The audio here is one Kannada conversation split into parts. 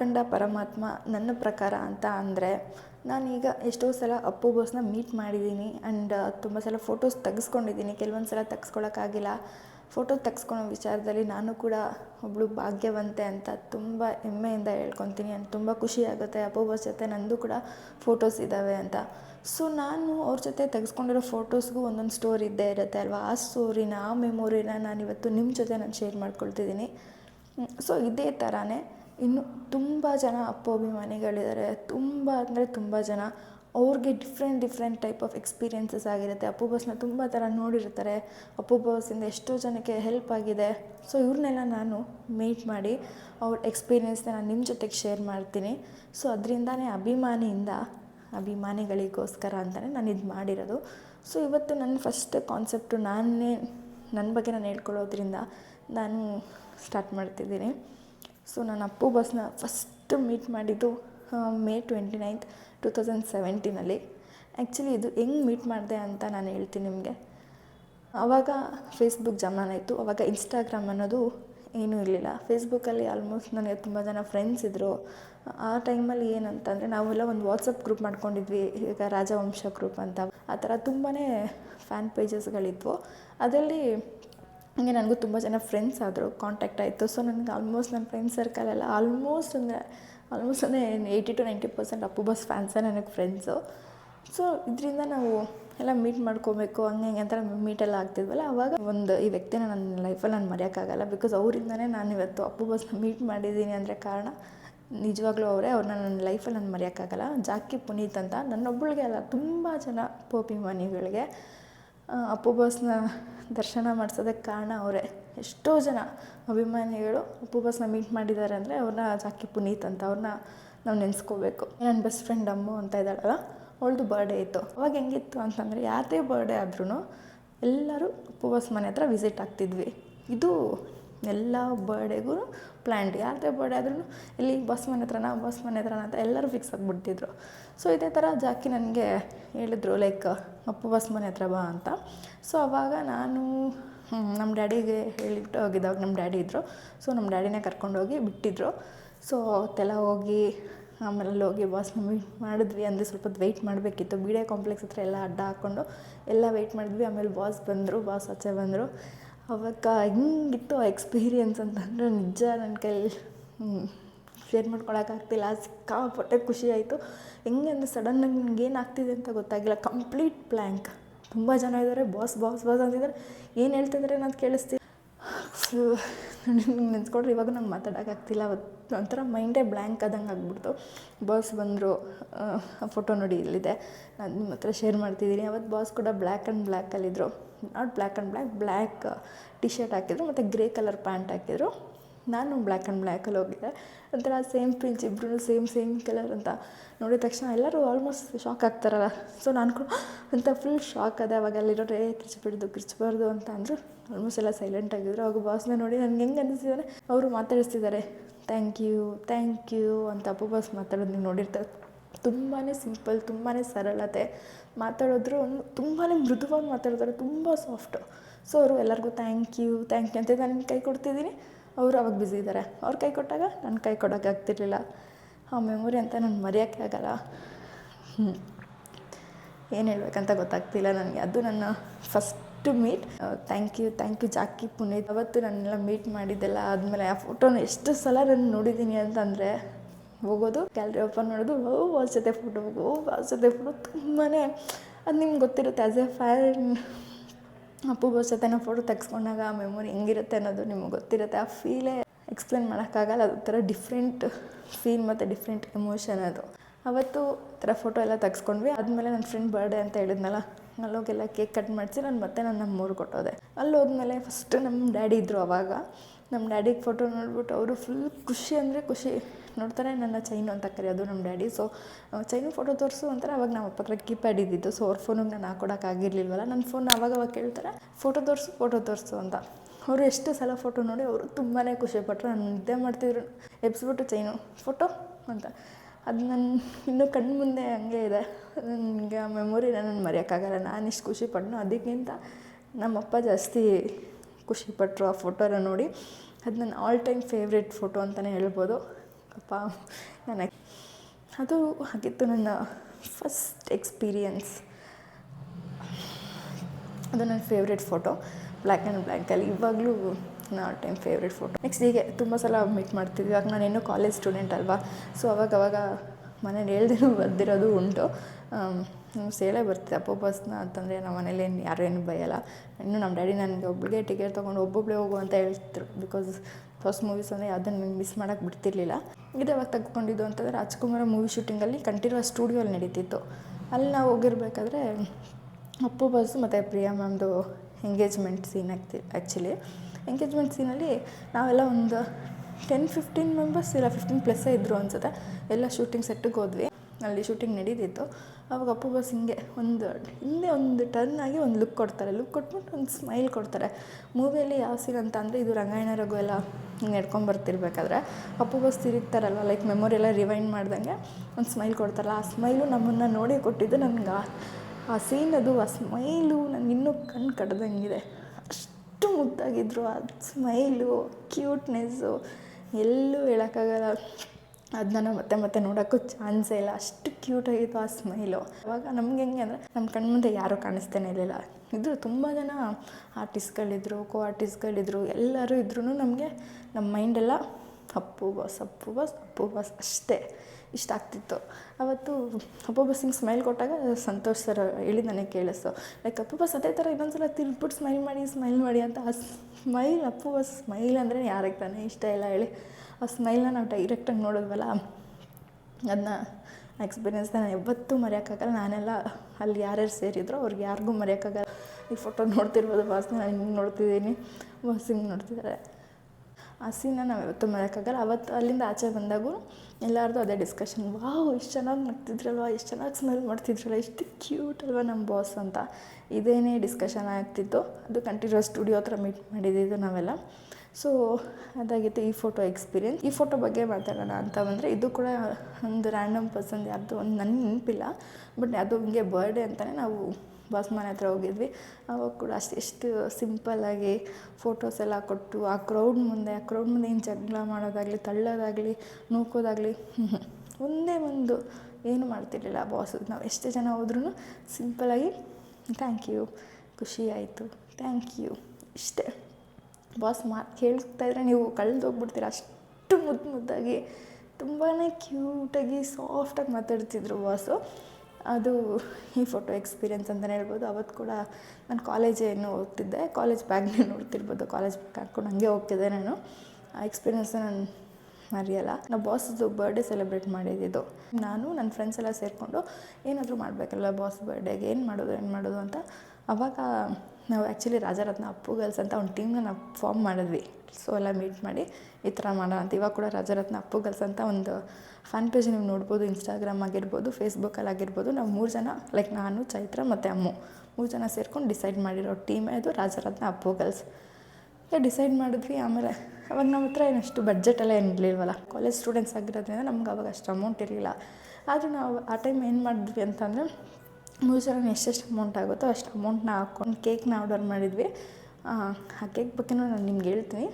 ಕಂಡ ಪರಮಾತ್ಮ ನನ್ನ ಪ್ರಕಾರ ಅಂತ ಅಂದರೆ ನಾನೀಗ ಎಷ್ಟೋ ಸಲ ಅಪ್ಪು ಬಾಸ್ನ ಮೀಟ್ ಮಾಡಿದ್ದೀನಿ ಆ್ಯಂಡ್ ತುಂಬ ಸಲ ಫೋಟೋಸ್ ತೆಗೆಸ್ಕೊಂಡಿದ್ದೀನಿ. ಕೆಲವೊಂದು ಸಲ ತೆಗ್ಸ್ಕೊಳಕ್ಕಾಗಿಲ್ಲ ಫೋಟೋ ತೆಗ್ಸ್ಕೊಳೋ ವಿಚಾರದಲ್ಲಿ ನಾನು ಕೂಡ ಒಬ್ಬಳು ಭಾಗ್ಯವಂತೆ ಅಂತ ತುಂಬ ಹೆಮ್ಮೆಯಿಂದ ಹೇಳ್ಕೊತೀನಿ ಆ್ಯಂಡ್ ತುಂಬ ಖುಷಿ ಆಗುತ್ತೆ ಅಪ್ಪು ಬಾಸ್ ಜೊತೆ ನಂದು ಕೂಡ ಫೋಟೋಸ್ ಇದ್ದಾವೆ ಅಂತ. ಸೊ ನಾನು ಅವ್ರ ಜೊತೆ ತೆಗೆಸ್ಕೊಂಡಿರೋ ಫೋಟೋಸ್ಗೂ ಒಂದೊಂದು ಸ್ಟೋರಿ ಇದ್ದೇ ಇರುತ್ತೆ ಅಲ್ವಾ? ಆ ಸ್ಟೋರಿನ ಆ ಮೆಮೊರಿನ ನಾನಿವತ್ತು ನಿಮ್ಮ ಜೊತೆ ನಾನು ಶೇರ್ ಮಾಡ್ಕೊಳ್ತಿದ್ದೀನಿ. ಸೊ ಇದೇ ಥರನೇ ಇನ್ನು ತುಂಬ ಜನ ಅಪ್ಪ ಅಭಿಮಾನಿಗಳಿದ್ದಾರೆ. ತುಂಬ ಅಂದರೆ ತುಂಬ ಜನ. ಅವ್ರಿಗೆ different different type of experiences ಆಗಿರುತ್ತೆ. ಅಪ್ಪು ಬಾಸ್ನ ತುಂಬ ಥರ ನೋಡಿರ್ತಾರೆ. ಅಪ್ಪು ಬಾಸಿಂದ ಎಷ್ಟೋ ಜನಕ್ಕೆ ಹೆಲ್ಪ್ ಆಗಿದೆ. ಸೊ ಇವ್ರನ್ನೆಲ್ಲ ನಾನು ಮೀಟ್ ಮಾಡಿ ಅವ್ರ ಎಕ್ಸ್ಪೀರಿಯೆನ್ಸ್ನ ನಾನು ನಿಮ್ಮ ಜೊತೆಗೆ ಶೇರ್ ಮಾಡ್ತೀನಿ. ಸೊ ಅದರಿಂದನೇ ಅಭಿಮಾನಿಯಿಂದ ಅಭಿಮಾನಿಗಳಿಗೋಸ್ಕರ ಅಂತಲೇ ನಾನು ಇದು ಮಾಡಿರೋದು. ಸೊ ಇವತ್ತು ನನ್ನ ಫಸ್ಟ್ ಕಾನ್ಸೆಪ್ಟು ನಾನೇ ನನ್ನ ಬಗ್ಗೆ ನಾನು ಹೇಳ್ಕೊಳ್ಳೋದ್ರಿಂದ ನಾನು ಸ್ಟಾರ್ಟ್ ಮಾಡ್ತಿದ್ದೀನಿ. ಸೊ ನಾನು ಅಪ್ಪು ಬಸ್ನ ಫಸ್ಟ್ ಮೀಟ್ ಮಾಡಿದ್ದು May twenty ninth two thousand ಸೆವೆಂಟೀನಲ್ಲಿ actually ಇದು ಹೆಂಗೆ ಮೀಟ್ ಮಾಡಿದೆ ಅಂತ ನಾನು ಹೇಳ್ತೀನಿ ನಿಮಗೆ. ಆವಾಗ ಫೇಸ್ಬುಕ್ ಜಮಾನ ಇತ್ತು ಆವಾಗ ಇನ್ಸ್ಟಾಗ್ರಾಮ್ ಅನ್ನೋದು ಏನೂ ಇರಲಿಲ್ಲ. ಫೇಸ್ಬುಕ್ಕಲ್ಲಿ ಆಲ್ಮೋಸ್ಟ್ ನನಗೆ ತುಂಬ ಜನ ಫ್ರೆಂಡ್ಸ್ ಇದ್ದರು ಆ ಟೈಮಲ್ಲಿ ಏನಂತಂದರೆ, ನಾವೆಲ್ಲ ಒಂದು ವಾಟ್ಸಪ್ ಗ್ರೂಪ್ ಮಾಡ್ಕೊಂಡಿದ್ವಿ. ಈಗ ರಾಜವಂಶ ಗ್ರೂಪ್ ಅಂತ. ಆ ಥರ ತುಂಬಾ ಫ್ಯಾನ್ ಪೇಜಸ್ಗಳಿದ್ವು ಅದರಲ್ಲಿ ಹಂಗೆ ನನಗೂ ತುಂಬ ಜನ ಫ್ರೆಂಡ್ಸ್ ಆದರು ಕಾಂಟ್ಯಾಕ್ಟ್ ಆಯಿತು. ಸೊ ನನಗೆ ಆಲ್ಮೋಸ್ಟ್ ನನ್ನ ಫ್ರೆಂಡ್ಸ್ ಸರ್ಕಲೆಲ್ಲ ಆಲ್ಮೋಸ್ಟ್ ಅಂದರೆ ಆಲ್ಮೋಸ್ಟ್ ಅಂದರೆ eighty to ninety percent Appu boss ಫ್ಯಾನ್ಸೇ ನನಗೆ ಫ್ರೆಂಡ್ಸು ಸೊ ಇದರಿಂದ ನಾವು ಎಲ್ಲ ಮೀಟ್ ಮಾಡ್ಕೋಬೇಕು, ಹಂಗೆ ಹಂಗೆ ಅಂತ ಮೀಟೆಲ್ಲ ಆಗ್ತಿದ್ವಲ್ಲ, ಅವಾಗ ಒಂದು ಈ ವ್ಯಕ್ತಿನ ನನ್ನ ಲೈಫಲ್ಲಿ ನಾನು ಮರೆಯೋಕ್ಕಾಗಲ್ಲ ಬಿಕಾಸ್ ಅವರಿಂದನೇ ನಾನು ಇವತ್ತು ಅಪ್ಪು ಬಸ್ನ ಮೀಟ್ ಮಾಡಿದ್ದೀನಿ ಅಂದರೆ ಕಾರಣ, ನಿಜವಾಗ್ಲೂ ಅವರೇ, ಅವ್ರನ್ನ ನನ್ನ ಲೈಫಲ್ಲಿ ನಾನು ಮರೆಯೋಕ್ಕಾಗಲ್ಲ. ಜಾಕಿ ಪುನೀತ್ ಅಂತ ನನ್ನೊಬ್ಬಳಿಗೆ ಅಲ್ಲ, ತುಂಬ ಜನ ಪೋಪಿಮಾನಿಗಳಿಗೆ ಅಪ್ಪು ಬಾಸ್ನ ದರ್ಶನ ಮಾಡಿಸೋದಕ್ಕೆ ಕಾರಣ ಅವರೇ. ಎಷ್ಟೋ ಜನ ಅಭಿಮಾನಿಗಳು ಅಪ್ಪು ಬಾಸ್ನ ಮೀಟ್ ಮಾಡಿದ್ದಾರೆ ಅಂದರೆ ಅವ್ರನ್ನ ಜಾಕಿ ಪುನೀತ್ ಅಂತ ಅವ್ರನ್ನ ನಾವು ನೆನೆಸ್ಕೋಬೇಕು. ನನ್ನ ಬೆಸ್ಟ್ ಫ್ರೆಂಡ್ ಅಮ್ಮು ಅಂತ ಇದ್ದಾಳಲ್ಲ, ಅವಳದು ಬರ್ಡೇ ಇತ್ತು. ಅವಾಗ ಹೆಂಗಿತ್ತು ಅಂತಂದರೆ ಯಾರದೇ ಬರ್ಡೇ ಆದ್ರೂ ಎಲ್ಲರೂ ಉಪವಾಸ ಮನೆ ಹತ್ರ ವಿಸಿಟ್ ಆಗ್ತಿದ್ವಿ. ಇದು ಎಲ್ಲ ಬರ್ಡೇಗೂ ಪ್ಲ್ಯಾಂಡ್ ಯಾರದೇ ಬರ್ಡೇ ಆದ್ರೂ ಇಲ್ಲಿ ಬಸ್ ಮನೆ ಹತ್ರನ, ಬಸ್ ಮನೆ ಹತ್ರನ ಅಂತ ಎಲ್ಲರೂ ಫಿಕ್ಸ್ ಆಗಿಬಿಡ್ತಿದ್ರು ಸೊ ಇದೇ ಥರ ಜಾಕಿ ನನಗೆ ಹೇಳಿದ್ರು ಲೈಕ್ ಅಪ್ಪು, ಬಸ್ ಮನೆ ಹತ್ರ ಬಾ ಅಂತ. ಸೊ ಅವಾಗ ನಾನು ನಮ್ಮ ಡ್ಯಾಡಿಗೆ ಹೇಳಿಬಿಟ್ಟು ಹೋಗಿದ್ದಾಗ ನಮ್ಮ ಡ್ಯಾಡಿ ಇದ್ದರು ಸೊ ನಮ್ಮ ಡ್ಯಾಡಿನೇ ಕರ್ಕೊಂಡೋಗಿ ಬಿಟ್ಟಿದ್ರು. ಸೊ ತೆಲ ಹೋಗಿ ಆಮೇಲೆ ಅಲ್ಲಿ ಹೋಗಿ ಬಾಸ್ನ ಮೀಟ್ ಮಾಡಿದ್ವಿ ಅಂದರೆ ಸ್ವಲ್ಪ ವೆಯ್ಟ್ ಮಾಡಬೇಕಿತ್ತು. ಬಿ ಕಾಂಪ್ಲೆಕ್ಸ್ ಹತ್ರ ಎಲ್ಲ ಅಡ್ಡ ಹಾಕ್ಕೊಂಡು ಎಲ್ಲ ವೆಯ್ಟ್ ಮಾಡಿದ್ವಿ. ಆಮೇಲೆ ಬಾಸ್ ಬಂದರು ಬಾಸ್ ಆಚೆ ಬಂದರು. ಅವಾಗ ಹೆಂಗಿತ್ತು ಆ ಎಕ್ಸ್ಪೀರಿಯನ್ಸ್ ಅಂತಂದರೆ ನಿಜ ನನ್ನ ಕೈಲಿ ಶೇರ್ ಮಾಡ್ಕೊಳಕ್ಕಾಗ್ತಿಲ್ಲ, ಸಿಕ್ಕಾಪಟ್ಟೆ ಖುಷಿ ಆಯಿತು. ಹೆಂಗೆ ಅಂದರೆ ಸಡನ್ನಾಗಿ ನನಗೆ ಏನು ಆಗ್ತಿದೆ ಅಂತ ಗೊತ್ತಾಗಿಲ್ಲ ಕಂಪ್ಲೀಟ್ ಪ್ಲ್ಯಾಂಕ್ ತುಂಬ ಜನ ಇದ್ದಾರೆ ಬಾಸ್ ಬಾಸ್ ಬಾಸ್ ಅಂತಿದ್ದಾರೆ ಏನು ಹೇಳ್ತಿದ್ದಾರೆ ನಾನು ಕೇಳಿಸ್ತೀನಿ ನೆನ್ಸ್ಕೊಂಡ್ರೆ ಇವಾಗ ನಂಗೆ ಮಾತಾಡೋಕ್ಕಾಗ್ತಿಲ್ಲ, ಅವತ್ತು ಒಂಥರ ಮೈಂಡೇ ಬ್ಲ್ಯಾಂಕ್ ಆದಂಗೆ ಆಗ್ಬಿಡ್ತು. ಬಾಸ್ ಬಂದರು ಫೋಟೋ ನೋಡಿ ಇಲ್ಲಿದೆ. ನಾನು ನಿಮ್ಮ ಹತ್ರ ಶೇರ್ ಮಾಡ್ತಿದ್ದೀನಿ. ಅವತ್ತು ಬಾಸ್ ಕೂಡ black and ಬ್ಲ್ಯಾಕಲ್ಲಿದ್ದರು not black and black black T shirt ಹಾಕಿದ್ರು, ಮತ್ತು ಗ್ರೇ ಕಲರ್ ಪ್ಯಾಂಟ್ ಹಾಕಿದ್ರು. ನಾನು ಬ್ಲ್ಯಾಕ್ ಆ್ಯಂಡ್ ಬ್ಲ್ಯಾಕಲ್ಲಿ ಹೋಗಿದ್ದೆ. ಒಂಥರ ಸೇಮ್ ಪಿಂಚ್ ಇಬ್ಬರು ಸೇಮ್ ಸೇಮ್ ಕಲರ್ ಅಂತ. ನೋಡಿದ ತಕ್ಷಣ ಎಲ್ಲರೂ ಆಲ್ಮೋಸ್ಟ್ ಶಾಕ್ ಆಗ್ತಾರಲ್ಲ. ಸೊ ನಾನು ಕೂಡ ಅಂತ ಫುಲ್ ಶಾಕ್ ಅದೇ ಅವಾಗ ಅಲ್ಲಿರೋರು, ಏ, ಕಿರ್ಚಬಿಡ್ದು, ಕಿರ್ಚಬಾರ್ದು ಅಂತ ಅಂದರು. ಆಲ್ಮೋಸ್ಟ್ ಎಲ್ಲ ಸೈಲೆಂಟ್ ಆಗಿದ್ರು. ಅವಾಗ ಬಾಸ್ನ ನೋಡಿ ನನಗೆ ಹೆಂಗೆ ಅನಿಸಿದ್ದಾರೆ ಅವರು ಮಾತಾಡಿಸ್ತಿದ್ದಾರೆ ಥ್ಯಾಂಕ್ ಯು ಥ್ಯಾಂಕ್ ಯು ಅಂತ ಅಪ್ಪು ಬಾಸ್ ಮಾತಾಡೋದು ನೀವು ನೋಡಿರ್ತಾರೆ. ತುಂಬಾ ಸಿಂಪಲ್ ತುಂಬಾ ಸರಳತೆ. ಮಾತಾಡಿದ್ರು ತುಂಬಾ ಮೃದುವಾಗಿ ಮಾತಾಡ್ತಾರೆ. ತುಂಬ ಸಾಫ್ಟು ಸೊ ಅವರು ಎಲ್ಲರಿಗೂ ಥ್ಯಾಂಕ್ ಯು ಥ್ಯಾಂಕ್ ಯು ಅಂತ ನಾನು ಕೈ ಕೊಡ್ತಿದ್ದೀನಿ. ಅವರು ಅವಾಗ ಬ್ಯುಸಿ ಇದ್ದಾರೆ ಅವ್ರ ಕೈ ಕೊಟ್ಟಾಗ ನನ್ನ ಕೈ ಕೊಡೋಕ್ಕಾಗ್ತಿರ್ಲಿಲ್ಲ ಆ ಮೆಮೊರಿ ಅಂತ ನಾನು ಮರೆಯೋಕ್ಕೆ ಆಗಲ್ಲ. ಏನು ಹೇಳ್ಬೇಕಂತ ಗೊತ್ತಾಗ್ತಿಲ್ಲ ನನಗೆ. ಅದು ನನ್ನ first meet thank you thank you Jackie, Puneeth. ಅವತ್ತು ನನ್ನೆಲ್ಲ ಮೀಟ್ ಮಾಡಿದ್ದೆಲ್ಲ ಆದಮೇಲೆ ಆ ಫೋಟೋನ ಎಷ್ಟು ಸಲ ನಾನು ನೋಡಿದ್ದೀನಿ ಅಂತಂದರೆ ಹೋಗೋದು ಗ್ಯಾಲ್ರಿ ಓಪನ್ ಮಾಡೋದು, ಓ ಬಾಸ್ ಜೊತೆ ಫೋಟೋ ಓ ಬಾಸ್ ಜೊತೆ ಫೋಟೋ ತುಂಬಾ ಅದು ನಿಮ್ಗೆ ಗೊತ್ತಿರುತ್ತೆ as a fan Appu photo ತೆಗೆಸ್ಕೊಂಡಾಗ ಆ ಮೆಮೊರಿ ಹೆಂಗಿರುತ್ತೆ ಅನ್ನೋದು ನಿಮ್ಗೆ ಗೊತ್ತಿರುತ್ತೆ. ಆ ಫೀಲೇ ಎಕ್ಸ್ಪ್ಲೇನ್ ಮಾಡೋಕ್ಕಾಗಲ್ಲ ಅದು ಥರ ಡಿಫ್ರೆಂಟ್ ಫೀಲ್ ಮತ್ತು ಡಿಫ್ರೆಂಟ್ ಎಮೋಷನ್ ಅದು. ಅವತ್ತು ಥರ ಫೋಟೋ ಎಲ್ಲ ತೆಗೆಸ್ಕೊಂಡ್ವಿ. ಆದಮೇಲೆ ನನ್ನ ಫ್ರೆಂಡ್ ಬರ್ಡೇ ಅಂತ ಹೇಳಿದ್ನಲ್ಲ, ಅಲ್ಲೋಗೆಲ್ಲ ಕೇಕ್ ಕಟ್ ಮಾಡಿಸಿ ನಾನು ಮತ್ತೆ ನನ್ನ ನಮ್ಮೂರು ಕೊಟ್ಟೋದೆ. ಅಲ್ಲಿ ಹೋದ್ಮೇಲೆ ಫಸ್ಟ್ ನಮ್ಮ ಡ್ಯಾಡಿ ಇದ್ದರು ಅವಾಗ. ನಮ್ಮ ಡ್ಯಾಡಿಗೆ ಫೋಟೋ ನೋಡ್ಬಿಟ್ಟು ಅವರು ಫುಲ್ ಖುಷಿ ಅಂದರೆ ಖುಷಿ. ನೋಡ್ತಾರೆ, ನನ್ನ ಚೈನು ಅಂತ ಕರೆಯೋದು ನಮ್ಮ ಡ್ಯಾಡಿ. ಸೊ ಚೈನು ಫೋಟೋ ತೋರಿಸು ಅಂತಾರೆ ಅವಾಗ ನಮ್ಮ ಅಪ್ಪ ಕೀಪ್ಯಾಡ್ ಇದ್ದಿದ್ದು. ಸೊ ಅವ್ರ ಫೋನಿಗೆ ನಾನು ಹಾಕೊಡೋಕ್ಕಾಗಿರ್ಲಿಲ್ವಲ್ಲ ನನ್ನ ಫೋನ್ ಅವಾಗ ಅವಾಗ ಕೇಳ್ತಾರೆ, ಫೋಟೋ ತೋರಿಸು ಫೋಟೋ ತೋರಿಸು ಅಂತ. ಅವರು ಎಷ್ಟು ಸಲ ಫೋಟೋ ನೋಡಿ ಅವರು ತುಂಬಾ ಖುಷಿಪಟ್ಟರು ನಾನು ನಿದ್ದೆ ಮಾಡ್ತಿದ್ರು. ಎಬ್ಸ್ಬಿಟ್ಟು ಚೈನು, ಫೋಟೋ ಅಂತ. ಅದು ನನ್ನ ಇನ್ನೂ ಕಣ್ಣು ಮುಂದೆ ಹಂಗೆ ಇದೆ. ನನಗೆ ಆ ಮೆಮೊರಿನ ನಾನು ಮರೆಯೋಕ್ಕಾಗಲ್ಲ. ನಾನು ಇಷ್ಟು ಖುಷಿಪಟ್ಟನು ಅದಕ್ಕಿಂತ ನಮ್ಮಪ್ಪ ಜಾಸ್ತಿ ಖುಷಿಪಟ್ಟರು ಆ ಫೋಟೋನ ನೋಡಿ. ಅದು ನನ್ನ ಆಲ್ ಟೈಮ್ ಫೇವ್ರೆಟ್ ಫೋಟೋ ಅಂತಲೇ ಹೇಳ್ಬೋದು. ಅಪ್ಪ, ನನಗೆ ಅದು ಆಗಿತ್ತು ನನ್ನ ಫಸ್ಟ್ ಎಕ್ಸ್ಪೀರಿಯನ್ಸ್ ಅದು ನನ್ನ ಫೇವ್ರೆಟ್ ಫೋಟೋ ಬ್ಲ್ಯಾಕ್ ಆ್ಯಂಡ್ ಬ್ಲ್ಯಾಕಲ್ಲಿ ಇವಾಗಲೂ all time favourite photo next ಹೀಗೆ ತುಂಬ ಸಲ ಮೀಟ್ ಮಾಡ್ತಿದ್ವಿ. ಇವಾಗ ನಾನು ಇನ್ನೂ ಕಾಲೇಜ್ ಸ್ಟೂಡೆಂಟ್ ಅಲ್ವಾ? ಸೊ ಅವಾಗ ಅವಾಗ ಮನೇಲಿ ಹೇಳ್ದಿರೋ ಬರ್ದಿರೋದು ಉಂಟು. ಸೇಲೆ ಬರ್ತಿದೆ. ಅಪ್ಪ ಬಸ್ನ ಅಂತಂದರೆ ನಮ್ಮ ಮನೇಲಿ ಏನು ಯಾರು ಏನು ಬೈಯಲ್ಲ. ಇನ್ನು ನಮ್ಮ ಡ್ಯಾಡಿ ನನಗೆ ಒಬ್ಬಳಿಗೆ ಟಿಕೆಟ್ ತೊಗೊಂಡು ಒಬ್ಬೊಬ್ಬಳೇ ಹೋಗು ಅಂತ ಹೇಳ್ತಿದ್ರು. ಬಿಕಾಸ್ ಫಸ್ಟ್ ಮೂವೀಸ್ ಅಂದರೆ ಅದನ್ನು ಮಿಸ್ ಮಾಡೋಕ್ಕೆ ಬಿಡ್ತಿರ್ಲಿಲ್ಲ. ಇದು ಯಾವಾಗ ತೆಗ್ಕೊಂಡಿದ್ದು ಅಂತಂದರೆ ರಾಜ್ಕುಮಾರ ಮೂವಿ ಶೂಟಿಂಗಲ್ಲಿ ಕಂಠೀರವ ಸ್ಟುಡಿಯೋಲ್ಲಿ ನಡೀತಿತ್ತು. ಅಲ್ಲಿ ನಾವು ಹೋಗಿರ್ಬೇಕಾದ್ರೆ ಅಪ್ಪು ಬಸ್ಸು ಮತ್ತು ಪ್ರಿಯಾ ಮ್ಯಾಮ್ದು ಎಂಗೇಜ್ಮೆಂಟ್ ಸೀನ್ ಆಗ್ತಿ ಆ್ಯಕ್ಚುಲಿ ಎಂಗೇಜ್ಮೆಂಟ್ ಸೀನಲ್ಲಿ ನಾವೆಲ್ಲ ಒಂದು ಟೆನ್ ಫಿಫ್ಟೀನ್ ಮೆಂಬರ್ಸ್ ಇಲ್ಲ ಫಿಫ್ಟೀನ್ ಪ್ಲಸ್ಸೇ ಇದ್ದರು ಅನ್ಸುತ್ತೆ. ಎಲ್ಲ ಶೂಟಿಂಗ್ ಸೆಟ್ಟಿಗೆ ಹೋದ್ವಿ. ಅಲ್ಲಿ ಶೂಟಿಂಗ್ ನಡೀತಿತ್ತು. ಅವಾಗ ಅಪ್ಪು ಬಾಸ್ ಹಿಂಗೆ ಒಂದು ಹಿಂದೆ ಒಂದು ಟರ್ನ್ ಆಗಿ ಒಂದು ಲುಕ್ ಕೊಡ್ತಾರೆ. ಲುಕ್ ಕೊಟ್ಬಿಟ್ಟು ಒಂದು ಸ್ಮೈಲ್ ಕೊಡ್ತಾರೆ. ಮೂವಿಯಲ್ಲಿ ಯಾವ ಸೀನ್ ಅಂತ ಅಂದರೆ ಇದು ರಂಗಾಯಣ ರಘು ಎಲ್ಲ ಹಿಂಗೆ ನಡ್ಕೊಂಡು ಬರ್ತಿರ್ಬೇಕಾದ್ರೆ ಅಪ್ಪು ಬಾಸ್ ತಿರುಗ್ತಾರಲ್ಲ ಲೈಕ್ ಮೆಮೊರಿ ಎಲ್ಲ ರಿವೈಂಡ್ ಮಾಡ್ದಂಗೆ ಒಂದು ಸ್ಮೈಲ್ ಕೊಡ್ತಾರಲ್ಲ, ಆ ಸ್ಮೈಲು ನಮ್ಮನ್ನು ನೋಡಿ ಕೊಟ್ಟಿದ್ದು ನನಗೆ ಆ ಸೀನ್ ಅದು, ಆ ಸ್ಮೈಲು ನನಗೆ ಇನ್ನೂ ಕಣ್ಣು ಕಡ್ದಂಗಿದೆ ಅಷ್ಟು ಮುದ್ದಾಗಿದ್ರು ಆ ಸ್ಮೈಲು ಕ್ಯೂಟ್ನೆಸ್ಸು ಎಲ್ಲೂ ಹೇಳೋಕ್ಕಾಗಲ್ಲ. ಅದನ್ನ ಮತ್ತೆ ಮತ್ತೆ ನೋಡೋಕ್ಕೂ ಚಾನ್ಸೇ ಇಲ್ಲ. ಅಷ್ಟು ಕ್ಯೂಟಾಗಿತ್ತು ಆ ಸ್ಮೈಲು ಅವಾಗ ನಮ್ಗೆ ಹೆಂಗೆ ಅಂದರೆ ನಮ್ಮ ಕಣ್ಮುಂದೆ ಯಾರೂ ಕಾಣಿಸ್ತಾನೆ ಇರಲಿಲ್ಲ. ಇದು ತುಂಬ ಜನ ಆರ್ಟಿಸ್ಟ್ಗಳಿದ್ರು ಕೋ ಆರ್ಟಿಸ್ಟ್ಗಳಿದ್ರು ಎಲ್ಲರೂ ಇದ್ರೂ ನಮಗೆ ನಮ್ಮ ಮೈಂಡೆಲ್ಲ Appu boss Appu boss Appu boss ಅಷ್ಟೇ. ಇಷ್ಟ ಆಗ್ತಿತ್ತು. ಅವತ್ತು ಅಪ್ಪು ಸಿಂಗ್ ಸ್ಮೈಲ್ ಕೊಟ್ಟಾಗ ಸಂತೋಷ್ ಸರ್ ಹೇಳಿ ನನಗೆ ಕೇಳಿಸ್ತು ಲೈಕ್ ಬಸ್ ಅದೇ ಥರ ಇನ್ನೊಂದು ಸಲ ತಿರ್ಗ್ಬಿಟ್ಟು ಸ್ಮೈಲ್ ಮಾಡಿ ಸ್ಮೈಲ್ ಮಾಡಿ ಅಂತ ಆ ಸ್ಮೈಲ್ ಬಸ್ ಸ್ಮೈಲ್ ಅಂದರೆ ಯಾರಿಗೆ ತಾನೇ ಇಷ್ಟ ಇಲ್ಲ ಹೇಳಿ. ಆ ಸ್ಮೈಲ್ನ ನಾವು ಡೈರೆಕ್ಟಾಗಿ ನೋಡಿದ್ವಲ್ಲ ಅದನ್ನ ಎಕ್ಸ್ಪೀರಿಯನ್ಸ್ನ ನಾನು ಯಾವತ್ತೂ ಮರೆಯೋಕ್ಕಾಗಲ್ಲ. ನಾನೆಲ್ಲ ಅಲ್ಲಿ ಯಾರ್ಯಾರು ಸೇರಿದ್ರು ಅವ್ರಿಗೆ ಯಾರಿಗೂ ಮರೆಯೋಕ್ಕಾಗಲ್ಲ. ಈ ಫೋಟೋ ನೋಡ್ತಿರ್ಬೋದು ಬಾಸ್ನ ನಾನು ಹಿಂಗೆ ನೋಡ್ತಿದ್ದೀನಿ. ಬಾಸ್ ಹಿಂಗೆ ನೋಡ್ತಿದ್ದಾರೆ ಆ ಸೀನ ನಾವು ಯಾವತ್ತೂ ಮರೆಯೋಕ್ಕಾಗಲ್ಲ. ಅವತ್ತು ಅಲ್ಲಿಂದ ಆಚೆ ಬಂದಾಗೂ ಎಲ್ಲರದು ಅದೇ ಡಿಸ್ಕಷನ್ ವಾವ್ ಎಷ್ಟು ಚೆನ್ನಾಗಿ ನಗ್ತಿದ್ರಲ್ವ ಎಷ್ಟು ಚೆನ್ನಾಗಿ ಸ್ಮೆಲ್ ಮಾಡ್ತಿದ್ರಲ್ಲ ಎಷ್ಟು ಕ್ಯೂಟ್ ಅಲ್ವಾ ನಮ್ಮ ಬಾಸ್ ಅಂತ ಇದೇನೇ ಡಿಸ್ಕಷನ್ ಆಗ್ತಿತ್ತು. ಅದು ಕಂಟಿನ್ಯೂಸ್ ಸ್ಟುಡಿಯೋ ಹತ್ರ ಮೀಟ್ ಮಾಡಿದ್ದು ನಾವೆಲ್ಲ. ಸೊ ಅದಾಗಿತ್ತು ಈ ಫೋಟೋ ಎಕ್ಸ್ಪೀರಿಯನ್ಸ್ ಈ ಫೋಟೋ ಬಗ್ಗೆ ಮಾತಾಡೋಣ ಅಂತ ಬಂದರೆ, ಇದು ಕೂಡ ಒಂದು ರ್ಯಾಂಡಮ್ ಪರ್ಸನ್ ಯಾರ್ದು ಒಂದು ನನಗೆ ನೆನಪಿಲ್ಲ. ಬಟ್ ಅದು ಹಿಂಗೆ ಬರ್ಡೇ ಅಂತಲೇ ನಾವು ಬಾಸ್ ಮನೆ ಹತ್ರ ಹೋಗಿದ್ವಿ. ಅವಾಗ ಕೂಡ ಅಷ್ಟು, ಎಷ್ಟು ಸಿಂಪಲ್ಲಾಗಿ ಫೋಟೋಸ್ ಎಲ್ಲ ಕೊಟ್ಟು, ಆ ಕ್ರೌಡ್ ಮುಂದೆ, ಆ ಕ್ರೌಡ್ ಮುಂದೆ ಏನು ಜಗಳ ಮಾಡೋದಾಗಲಿ, ತಳ್ಳೋದಾಗಲಿ, ನೂಕೋದಾಗಲಿ, ಒಂದೇ ಒಂದು ಏನು ಮಾಡ್ತಿರ್ಲಿಲ್ಲ ಬಾಸ್ ನಾವು ಎಷ್ಟೇ ಜನ ಹೋದ್ರೂ ಸಿಂಪಲ್ಲಾಗಿ ಥ್ಯಾಂಕ್ ಯು ಖುಷಿ ಆಯಿತು ಥ್ಯಾಂಕ್ ಯು ಇಷ್ಟೇ. ಬಾಸ್ ಮಾತು ಕೇಳ್ತಾ ಇದ್ರೆ ನೀವು ಕಳೆದೋಗ್ಬಿಡ್ತೀರ ಅಷ್ಟು ಮುದ್ದು ಮುದ್ದಾಗಿ ತುಂಬಾ ಕ್ಯೂಟಾಗಿ ಸಾಫ್ಟಾಗಿ ಮಾತಾಡ್ತಿದ್ರು ಬಾಸು ಅದು ಈ ಫೋಟೋ ಎಕ್ಸ್ಪೀರಿಯನ್ಸ್ ಅಂತಲೇ ಹೇಳ್ಬೋದು. ಅವತ್ತು ಕೂಡ ನಾನು ಕಾಲೇಜೇನು ಹೋಗ್ತಿದ್ದೆ ಕಾಲೇಜ್ ಬ್ಯಾಗ್ನೇ ನೋಡ್ತಿರ್ಬೋದು. ಕಾಲೇಜ್ ಬ್ಯಾಗ್ ಹಾಕ್ಕೊಂಡು ಹಂಗೆ ಹೋಗ್ತಿದ್ದೆ ನಾನು. ಆ ಎಕ್ಸ್ಪೀರಿಯೆನ್ಸ್ ನಾನು ಮರೆಯಲ್ಲ. ನಾವು ಬಾಸ್ದು ಬರ್ಡೇ ಸೆಲೆಬ್ರೇಟ್ ಮಾಡಿದ್ದು. ನಾನು ನನ್ನ ಫ್ರೆಂಡ್ಸ್ ಎಲ್ಲ ಸೇರಿಕೊಂಡು ಏನಾದರೂ ಮಾಡಬೇಕಲ್ಲ ಬಾಸ್ ಬರ್ಡೇಗೆ ಏನು ಮಾಡೋದು ಏನು ಮಾಡೋದು ಅಂತ. ಅವಾಗ ನಾವು ಆ್ಯಕ್ಚುಲಿ ರಾಜರತ್ನ ಅಪ್ಪು ಗರ್ಲ್ಸ್ ಅಂತ ಒಂದು ಟೀಮ್ನ ನಾವು ಫಾರ್ಮ್ ಮಾಡಿದ್ವಿ. ಸೊ ಎಲ್ಲ ಮೀಟ್ ಮಾಡಿ ಈ ಥರ ಮಾಡೋಣ ಅಂತ. ಇವಾಗ ಕೂಡ ರಾಜರತ್ನ ಅಪ್ಪು ಗರ್ಲ್ಸ್ ಅಂತ ಒಂದು ಫ್ಯಾನ್ ಪೇಜ್ ನೀವು ನೋಡ್ಬೋದು ಇನ್ಸ್ಟಾಗ್ರಾಮ್ ಆಗಿರ್ಬೋದು ಫೇಸ್ಬುಕ್ಕಲ್ಲಿ ಆಗಿರ್ಬೋದು. ನಾವು ಮೂರು ಜನ ಲೈಕ್ ನಾನು, ಚೈತ್ರ ಮತ್ತು ಅಮ್ಮು ಮೂರು ಜನ ಸೇರ್ಕೊಂಡು ಡಿಸೈಡ್ ಮಾಡಿರೋ ಟೀಮ್ ಅದು ರಾಜರತ್ನ ಅಪ್ಪು ಗರ್ಲ್ಸ್ ಡಿಸೈಡ್ ಮಾಡಿದ್ವಿ. ಆಮೇಲೆ ಅವಾಗ ನಮ್ಮ ಹತ್ರ ಏನಷ್ಟು ಬಜೆಟ್ ಎಲ್ಲ ಏನು ಇರಲಿಲ್ವಲ್ಲ. ಕಾಲೇಜ್ ಸ್ಟೂಡೆಂಟ್ಸ್ ಆಗಿರೋದ್ರಿಂದ ನಮ್ಗೆ ಅವಾಗ ಅಷ್ಟು ಅಮೌಂಟ್ ಇರಲಿಲ್ಲ. ಆದರೂ ನಾವು ಆ ಟೈಮ್ ಏನು ಮಾಡಿದ್ವಿ ಅಂತಂದರೆ ಮೂರು ಎಷ್ಟೆಷ್ಟು ಅಮೌಂಟ್ ಆಗುತ್ತೋ ಅಷ್ಟು ಅಮೌಂಟ್ನ ಹಾಕ್ಕೊಂಡು ಕೇಕ್ನ ಆರ್ಡರ್ ಮಾಡಿದ್ವಿ. ಆ ಕೇಕ್ ಬಗ್ಗೆನೂ ನಾನು ನಿಮ್ಗೆ ಹೇಳ್ತೀನಿ.